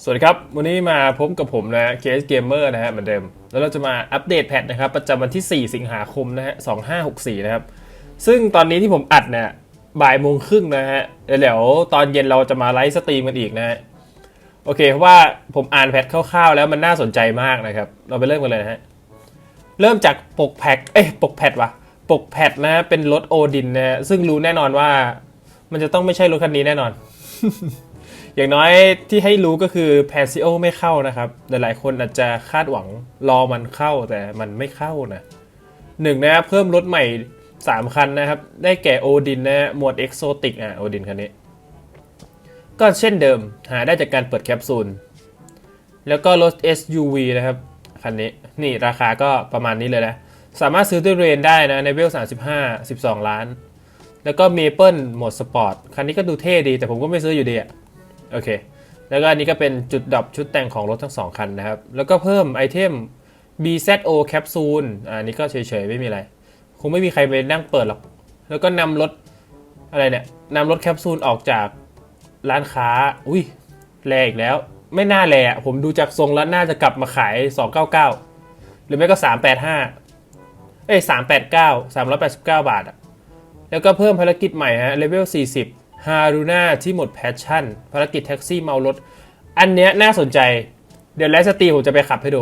สวัสดีครับ วันนี้มาพบกับผมนะ KS Gamer นะฮะเหมือนเดิม แล้วเราจะมาอัปเดตแพทนะครับ ประจำวันที่ 4 สิงหาคมนะฮะ 2564 นะครับ ซึ่งตอนนี้ที่ผมอัดเนี่ยบ่ายโมงครึ่งนะฮะเดี๋ยวตอนเย็นเราจะมาไลฟ์สตรีมกันอีกนะฮะ โอเค เพราะว่าผมอ่านแพทคร่าวๆ แล้วมันน่าสนใจมากนะครับ เราไปเริ่มกันเลยนะฮะ เริ่มจากปกแพทเอ้ยปกแพทวะปกแพทนะ เป็นรถโอดินนะซึ่งรู้แน่นอนว่า มันจะต้องไม่ใช่รถคันนี้แน่นอน อย่างน้อยที่ให้รู้ก็คือ p a s i o ไม่เข้านะครับ หลายๆคนอาจจะคาดหวังรอมันเข้าแต่มันไม่เข้านะหนึ่งนะครับเพิ่มรถใหม่ 3 คันนะครับ ได้แก่โอดินนะหมวดเอกโซติกอะโอดินคันนี้ ก็เช่นเดิมหาได้จากการเปิดแคปซูล แล้วก็รถ SUV นะครับ คันนี้ นี่ราคาก็ประมาณนี้เลยนะ สามารถซื้อด้วยเรนได้นะในเวล 35 12 ล้าน แล้วก็เมเปิลหมวดสปอร์ตคันนี้ก็ดูเท่ดีแต่ผมก็ไม่ซื้ออยู่ดีอะ โอเค แล้วก็อันนี้ก็เป็นจุดดับชุดแต่งของรถทั้งสองคันนะครับ แล้วก็เพิ่มไอเทม BZO แคปซูลอ่าอันนี้ก็เฉยๆ ไม่มีอะไร คงไม่มีใครไปนั่งเปิดหรอก แล้วก็นำรถอะไรเนี่ยนำรถแคปซูลออกจากร้านค้า อุ้ยแรงอีกแล้ว ไม่น่าและผมดูจากทรงแล้วน่าจะกลับมาขาย 299 หรือไม่ก็ 385 เอ้ย389 389 บาทอะแล้วก็เพิ่มภารกิจใหม่ฮะเลเวล40 ฮารูน่าที่หมดแพชชั่น ภารกิจแท็กซี่เมารถ อันเนี้ยน่าสนใจ เดี๋ยวไลฟ์สตรีผมจะไปขับให้ดู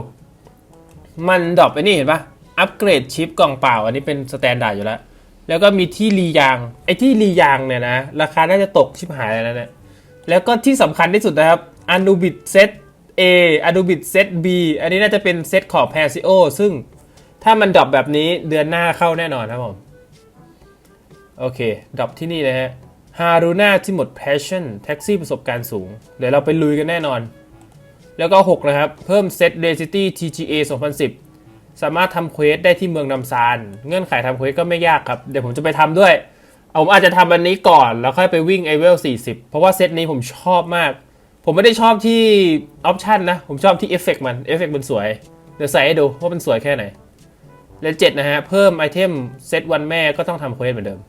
มันดรอปไปนี่เห็นปะอัปเกรดชิปกล่องเปล่า อันนี้เป็นสแตนดาร์ดอยู่แล้ว แล้วก็มีที่รียาง ไอ้ที่รียางเนี่ยนะ ราคาน่าจะตกชิบหายแล้วนะแล้วก็ที่สำคัญที่สุดนะครับ a n u b i t Set A a n u b i t Set B อันนี้น่าจะเป็นเซตของ p a s i o ซึ่งถ้ามันดรอปแบบนี้เดือนหน้าเข้าแน่นอนครับผม โอเคดรอปที่นี่นะฮะ ฮารูน่าที่หมด passion แท็กซี่ประสบการณ์สูง เดี๋ยวเราไปลุยกันแน่นอน แล้วก็ 6 นะครับ เพิ่มเซต Day City TGA 2010 สามารถทำเควสได้ที่เมืองนำซาน เงื่อนไขทำเควสก็ไม่ยากครับ เดี๋ยวผมจะไปทำด้วย ผมอาจจะทำอันนี้ก่อน แล้วค่อยไปวิ่งไอเวล40 เพราะว่าเซตนี้ผมชอบมาก ผมไม่ได้ชอบที่ออปชันนะ ผมชอบที่เอฟเฟกมัน เอฟเฟกมันสวย เดี๋ยวใส่ให้ดูว่ามันสวยแค่ไหน และ7นะฮะ เพิ่มไอเทมเซตวันแม่ก็ต้องทำเควสเหมือนเดิม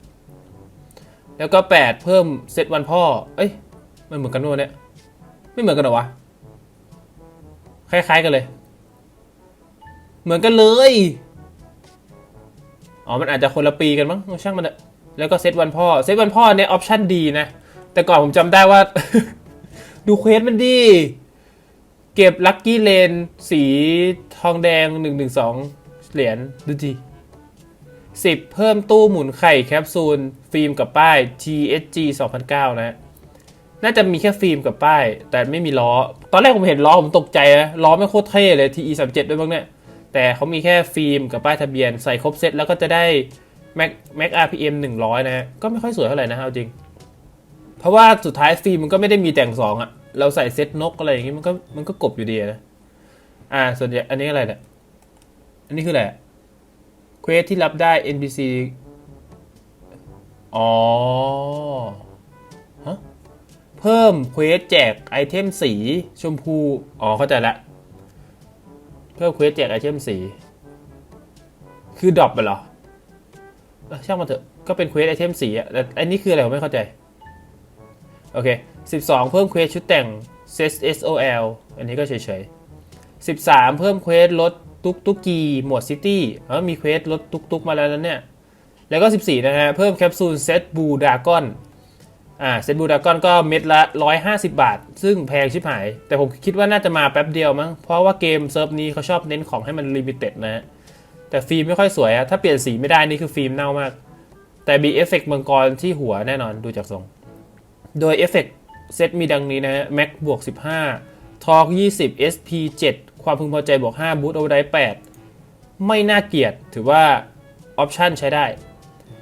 แล้วก็ 8 เพิ่มเซตวันพ่อ เอ้ย มันเหมือนกันวะเนี่ย ไม่เหมือนกันหรอวะ คล้ายๆกันเลย เหมือนกันเลย อ๋อ มันอาจจะคนละปีกันมั้ง ช่างมันเถอะแล้วก็เซตวันพ่อ เซตวันพ่อเนี่ยออปชั่นดีนะ แต่ก่อนผมจำได้ว่า ดูเควสมันดี เก็บลัคกี้เลน สีทองแดง 112 เหรียญ ดูดี 10 เพิ่มตู้หมุนไข่แคปซูล ฟิล์มกับป้าย TSG 2009นะฮะน่าจะมีแค่ฟิล์มกับป้าย แต่ไม่มีล้อ ตอนแรกผมเห็นล้อผมตกใจนะล้อไม่โคตรเท่เลย TE 37ด้วยบ้างเนี่ย แต่เขามีแค่ฟิล์มกับป้ายทะเบียน ใส่ครบเซตแล้วก็จะได้ Mac Mac RPM 100 นะฮะ ก็ไม่ค่อยสวยเท่าไหร่นะเอาจริง เพราะว่าสุดท้ายฟิล์มมันก็ไม่ได้มีแต่งสองอะเราใส่เซตนกอะไรอย่างงี้มันก็มันก็กบอยู่ดีนะ อ่า ส่วนใหญ่อันนี้อะไรเนี่ย อันนี้คืออะไรอะ เควสที่รับได้ NPC อ๋อฮะเพิ่มเควสแจกไอเทมสีชมพู อ๋อ เข้าใจละ เพิ่มเควสแจกไอเทมสี คือดรอปไปเหรอเอ้อช่างมันเถอะ ก็เป็นเควสไอเทมสีอะแต่อันนี้คืออะไรผมไม่เข้าใจ โอเค 12 เพิ่มเควสชุดแต่ง Set SOL อันนี้ก็เฉยๆ 13 เพิ่มเควสลดตุกตุกกีหมวดซิตี้แล้วมีเควสลดตุกตุกมาแล้วนั้นเนี่ย แล้วก็ 14 นะฮะ เพิ่มแคปซูลเซตบูดากอนอ่าเซตบูดากอนก็เม็ดละ 150 บาท ซึ่งแพงชิบหาย แต่ผมคิดว่าน่าจะมาแป๊บเดียวมั้ง เพราะว่าเกมเซิร์ฟนี้เขาชอบเน้นของให้มันลิมิเต็ดนะฮะ แต่ฟิล์มไม่ค่อยสวยอะถ้าเปลี่ยนสีไม่ได้นี่คือฟิล์มเน่ามาก แต่มีเอฟเฟกต์มังกรที่หัวแน่นอนดูจากทรง โดยเอฟเฟกต์เซตมีดังนี้นะฮะ Mac บวก 15ทอร์ก20 SP 7 ความพึงพอใจบวก5บูตโอเวอร์ได8ไม่น่าเกลียดถือว่าออปชันใช้ได้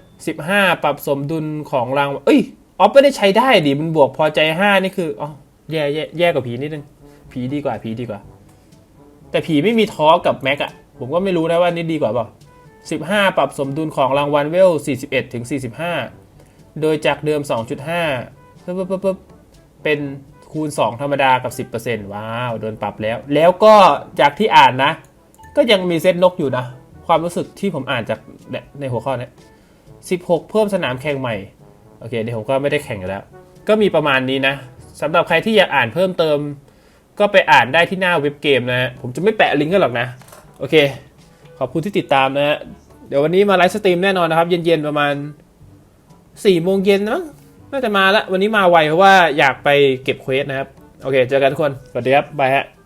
15 ปรับสมดุลของรางเอ้ยออฟไม่ได้ใช้ได้ดิมันบวกพอใจ 5 นี่คืออ๋อแย่แย่แย่กว่าผีนิดนึง ผีดีกว่าผีดีกว่า แต่ผีไม่มีท้อกับแม็กอะผมก็ไม่รู้นะว่านี่ดีกว่าเปล่า15 ปรับสมดุลของรางวัลเวล 41 ถึง 45 โดยจากเดิม 2.5ปึ๊บปึ๊บปึ๊บเป็น คูณ 2 ธรรมดากับ 10%ว้าวโดนปรับแล้ว แล้วก็จากที่อ่านนะ ก็ยังมีเซตนกอยู่นะ ความรู้สึกที่ผมอ่านจากในหัวข้อนี้16 เพิ่มสนามแข่งใหม่ โอเคเดี๋ยวผมก็ไม่ได้แข่งแล้ว ก็มีประมาณนี้นะสำหรับใครที่อยากอ่านเพิ่มเติม ก็ไปอ่านได้ที่หน้าเว็บเกมนะ ผมจะไม่แปะลิงก์กันหรอกนะ โอเค ขอบคุณที่ติดตามนะ เดี๋ยววันนี้มาไลฟ์สตรีมแน่นอนนะครับ เย็นๆประมาณ4ี่โมงเย็นมั้ง น่าจะมาละวันนี้มาไวเพราะว่าอยากไปเก็บเควสนะครับ โอเค เจอกันทุกคน สวัสดีครับ บายฮะ